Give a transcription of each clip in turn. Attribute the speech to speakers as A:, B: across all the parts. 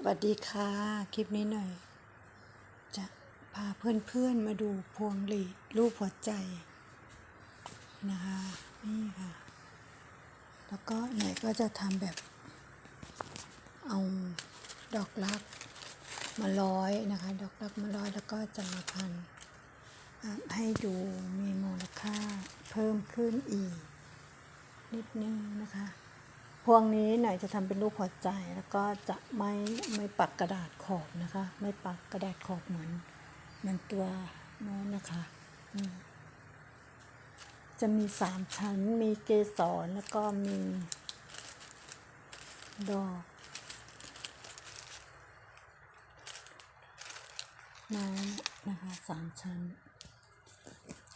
A: สวัสดีค่ะ คลิปนี้หน่อย จะพาเพื่อนๆมาดูพวงหลีดรูปหัวใจนะคะนี่ค่ะ แล้วก็หน่อยก็จะทำแบบ เอาดอกรักมาร้อยนะคะ ดอกรักมาร้อยแล้วก็จะมาพันให้ดูมีมูลค่าเพิ่มขึ้นอีก นิดนึงนะคะ พวงนี้หน่อยจะทำเป็นรูปหัวใจแล้วก็จะไม่ไม่ปักกระดาษขอบนะคะ ไม่ปักกระดาษขอบเหมือนเหมือนตัวโน้นนะคะจะมีสามชั้น มีเกสรแล้วก็มี ดอกไม้นะคะสามชั้น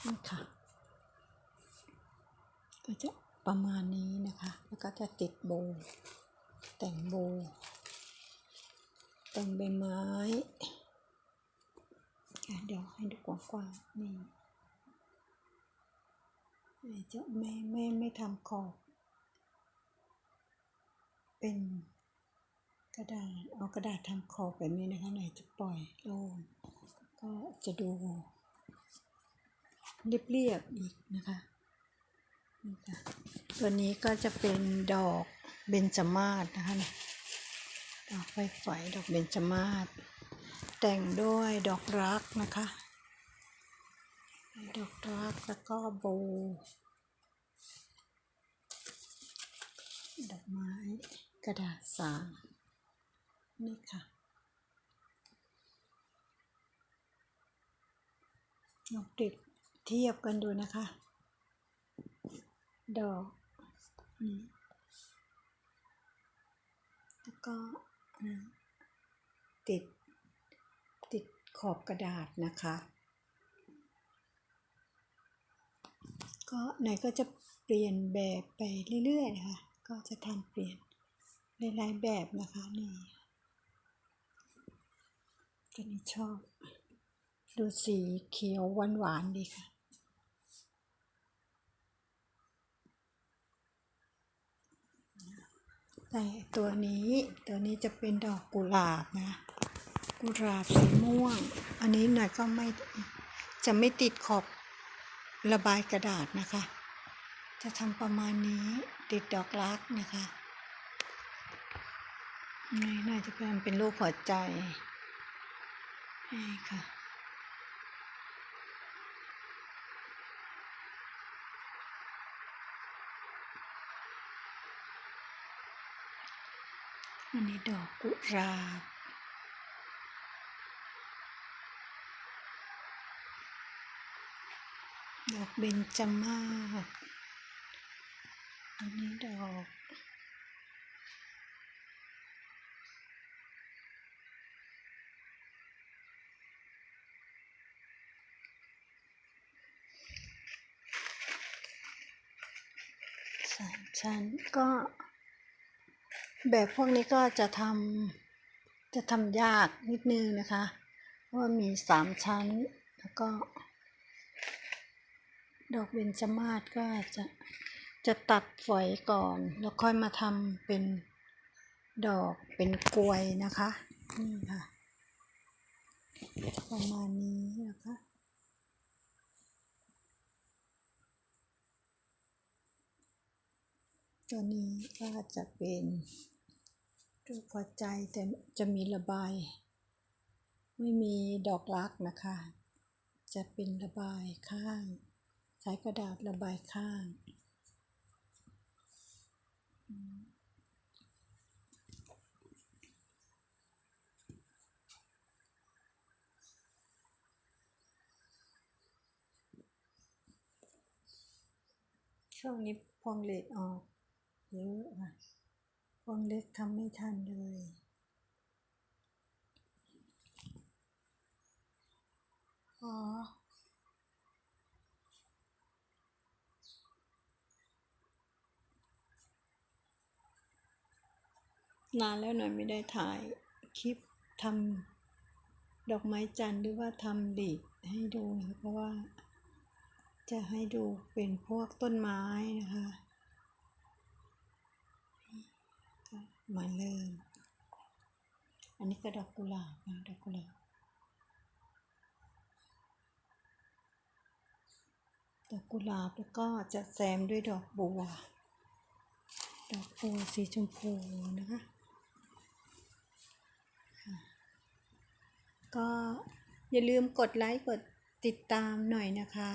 A: นี่ค่ะก็จะ ประมาณนี้นะคะ แล้วก็จะติดโบ แต่งโบ แต่งใบไม้เดี๋ยวให้ดูกว้างๆนี่นี่จะไม่ไม่ไม่ทำขอบเป็นกระดาษเอากระดาษทำขอบแบบนี้นะคะไหนจะปล่อยโล่งก็จะดูเรียบๆอีกนะคะ นี่ค่ะตัวนี้ก็จะเป็นดอกเบญจมาศนะคะดอกไฟไฟดอกเบญจมาศแต่งด้วยดอกรักนะคะ ดอกรักแล้วก็โบว์ดอกไม้กระดาษสางนี่ค่ะ ลองติดเทียบกันดูนะคะ ดอกนี่แล้วก็อ่าติด ติดขอบกระดาษนะคะ ก็ไหนก็จะเปลี่ยนแบบไปเรื่อยๆนะคะ ก็จะทำเปลี่ยนหลายๆแบบนะคะนี่ตัวนี้ชอบ ดูสีเขียวหวานๆดีค่ะ แต่ตัวนี้ตัวนี้จะเป็นดอกกุหลาบนะ กุหลาบสีม่วง อันนี้หน่อยก็ไม่จะไม่ติดขอบระบายกระดาษนะคะ จะทำประมาณนี้ติดดอกรักนะคะนี่น่าจะเป็นเป็นรูปหัวใจนี่ค่ะ อันนี้ดอกกุหลาบดอกเบญจมาศอันนี้ดอกสามชั้นก็ แบบพวกนี้ก็จะทำจะทำยากนิดนึงนะคะเพราะว่ามีสามชั้นแล้วก็ ดอกเบญจมาศก็จะจะตัดฝอยก่อน แล้วค่อยมาทำเป็นดอกเป็นกลวยนะคะนี่ค่ะ ประมาณนี้นะคะตัวนี้ก็จะเป็น รูปหัวใจแต่จะมีระบาย ไม่มีดอกรักนะคะ จะเป็นระบายข้าง ใช้กระดาษระบายข้างช่วงนี้พวงเหล็กออกเยอะค่ะ พวงเล็กทำไม่ทันเลย อ๋อ นานแล้วหน่อยไม่ได้ถ่ายคลิปทำดอกไม้จันทร์หรือว่าทำดีดให้ดูนะคะเพราะว่าจะให้ดูเป็นพวกต้นไม้นะคะก็ มาเริ่ม อันนี้ก็ดอกกุหลาบนะดอกกุหลาบดอกกุหลาบแล้วก็จะแซมด้วยดอกบัว ดอกบัวสีชมพูนะคะก็อย่าลืมกดไลค์กดติดตามหน่อยนะคะ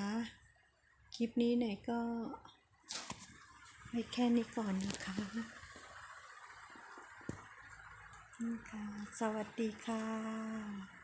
A: คลิปนี้หน่ยก็ไว้แค่นี้ก่อนนะคะ นี่ค่ะ สวัสดีค่ะ